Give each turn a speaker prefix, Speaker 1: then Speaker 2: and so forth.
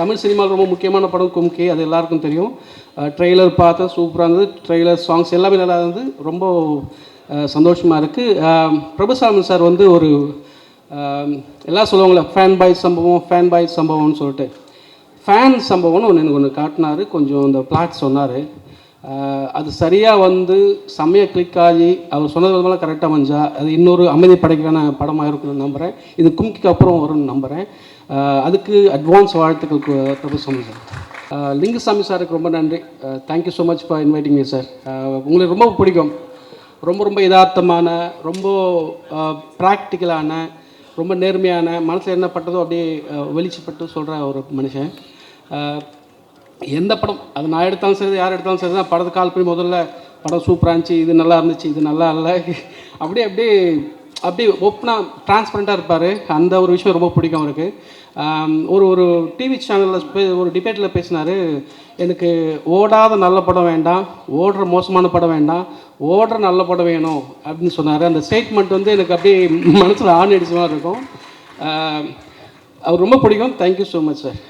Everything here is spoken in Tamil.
Speaker 1: தமிழ் சினிமாவில் ரொம்ப முக்கியமான படம் கும்கே அது எல்லாருக்கும் தெரியும். ட்ரெய்லர் பார்த்தேன் சூப்பராக இருந்தது. ட்ரெய்லர் சாங்ஸ் எல்லாமே நல்லா இருந்தது. ரொம்ப சந்தோஷமாக இருக்குது பிரபுசாமி சார் வந்து ஒரு எல்லாம் சொல்லுவாங்களே ஃபேன் பாய் சம்பவம் ஃபேன் பாய் சம்பவம்னு சொல்லிட்டு. ஃபேன் சம்பவம்னு ஒன்று எனக்கு ஒன்று காட்டினாரு. கொஞ்சம் இந்த பிளாட் சொன்னார். அது சரியாக வந்து செம்மையாக கிளிக் ஆகி அவர் சொன்னது விதமாக கரெக்டாக வந்தா அது இன்னொரு அமைதி படைக்கான படமாக இருக்கும்னு நம்புகிறேன் இது கும்கிக்கு அப்புறம் வரும்னு நம்புகிறேன் அதுக்கு அட்வான்ஸ் வாழ்த்துக்கள் பிரபு பிரபுசாமி சார். லிங்குசாமி சாருக்கு ரொம்ப நன்றி. Thank you so much for inviting me sir உங்களுக்கு ரொம்ப பிடிக்கும். ரொம்ப ரொம்ப யதார்த்தமான ரொம்ப ப்ராக்டிக்கலான ரொம்ப நேர்மையான மனசில் என்ன பட்டதோ அப்படியே வெளிச்சப்பட்டு சொல்கிற ஒரு மனுஷன். எந்த படம்? அது நான் எடுத்தாலும் சரி யார் எடுத்தாலும் சரி தான். படத்தை கால் பண்ணி முதல்ல படம் சூப்பராக இருந்துச்சு இது நல்லா இருந்துச்சு இது நல்லா இல்லை. அப்படியே அப்படியே அப்படியே ஓப்பனாக டிரான்ஸ்பரண்ட்டாக இருப்பார். அந்த ஒரு விஷயம் ரொம்ப பிடிக்கும் அவருக்கு. ஒரு ஒரு டிவி சேனலில் ஒரு டிபேட்டில் பேசினார். எனக்கு ஓடாத நல்ல படம் வேண்டாம் ஓடுற மோசமான படம் வேண்டாம் ஓடுற நல்ல படம் வேணும் அப்படின்னு சொன்னார். அந்த ஸ்டேட்மெண்ட் வந்து எனக்கு அப்படியே மனசில் ஆணி அடிச்சு மாதிரி இருக்கும். அவர் ரொம்ப பிடிக்கும். Thank you so much sir